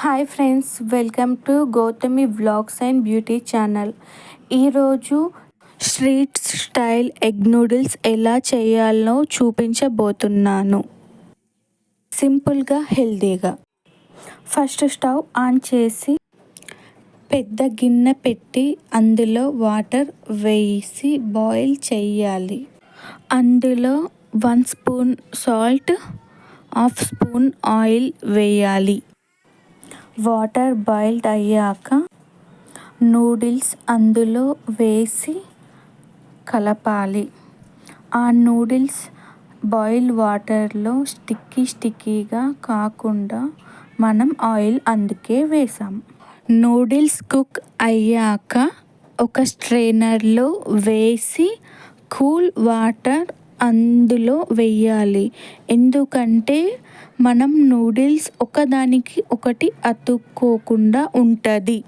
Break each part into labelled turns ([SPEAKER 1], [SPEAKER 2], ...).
[SPEAKER 1] Hi friends welcome to Gautami vlogs and beauty channel. ఈరోజు street style egg noodles ఎలా చేయాలో చూపించబోతున్నాను. సింపుల్గా హెల్తీగా ఫస్ట్ స్టవ్ ఆన్ చేసి పెద్ద గిన్నె పెట్టి అందులో వాటర్ వేసి బాయిల్ చేయాలి. అందులో one spoon salt half spoon oil వేయాలి. వాటర్ బాయిల్డ్ అయ్యాక నూడిల్స్ అందులో వేసి కలపాలి. ఆ నూడిల్స్ బాయిల్ వాటర్లో స్టిక్కీ స్టిక్కీగా కాకుండా మనం ఆయిల్ అందుకే వేసాం. నూడిల్స్ కుక్ అయ్యాక ఒక స్ట్రైనర్లో వేసి కూల్ వాటర్ అందులో వెయ్యాలి. ఎందుకంటే మనం నూడిల్స్ ఒకదానికి ఒకటి అతుక్కోకుండా ఉంటుంది.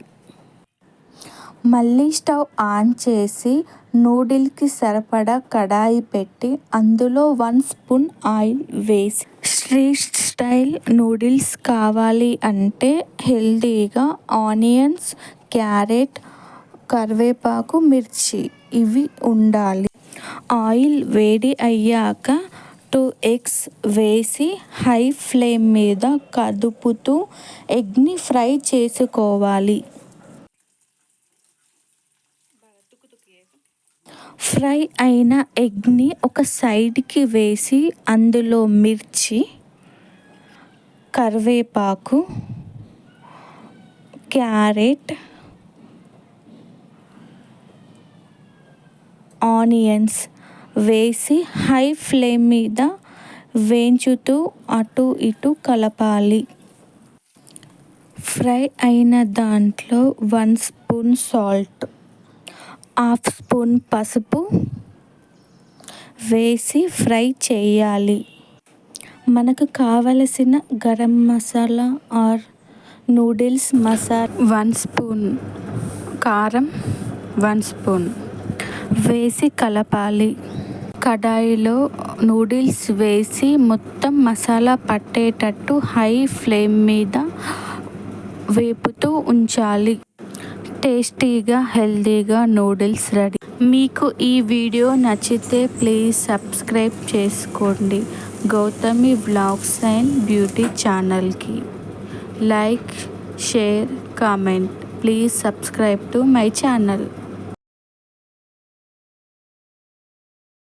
[SPEAKER 1] మళ్ళీ స్టవ్ ఆన్ చేసి నూడిల్కి సరిపడా కడాయి పెట్టి అందులో వన్ స్పూన్ ఆయిల్ వేసి స్ట్రీట్ స్టైల్ నూడిల్స్ కావాలి అంటే హెల్దీగా ఆనియన్స్ క్యారెట్ కరివేపాకు మిర్చి ఇవి ఉండాలి. ఆయిల్ వేడి అయ్యాక టూ ఎగ్స్ వేసి హై ఫ్లేమ్ మీద కదుపుతూ ఎగ్ని ఫ్రై చేసుకోవాలి. ఫ్రై అయిన ఎగ్ని ఒక సైడ్కి వేసి అందులో మిర్చి కరివేపాకు క్యారెట్ ఆనియన్స్ వేసి హై ఫ్లేమ్ మీద వేయించుతూ అటు ఇటు కలపాలి. ఫ్రై అయిన దాంట్లో one spoon salt half spoon పసుపు వేసి ఫ్రై చేయాలి. మనకు కావలసిన garam masala or noodles masala one spoon కారం వన్ స్పూన్ వేసి కలపాలి. కడాయిలో నూడిల్స్ వేసి మొత్తం మసాలా పట్టేటట్టు హై ఫ్లేమ్ మీద వేపుతూ ఉంచాలి. టేస్టీగా హెల్తీగా నూడిల్స్ రెడీ. మీకు ఈ వీడియో నచ్చితే ప్లీజ్ సబ్స్క్రైబ్ చేసుకోండి. గౌతమి బ్లాగ్స్ అండ్ బ్యూటీ ఛానల్కి. Like share comment. Please subscribe to my channel.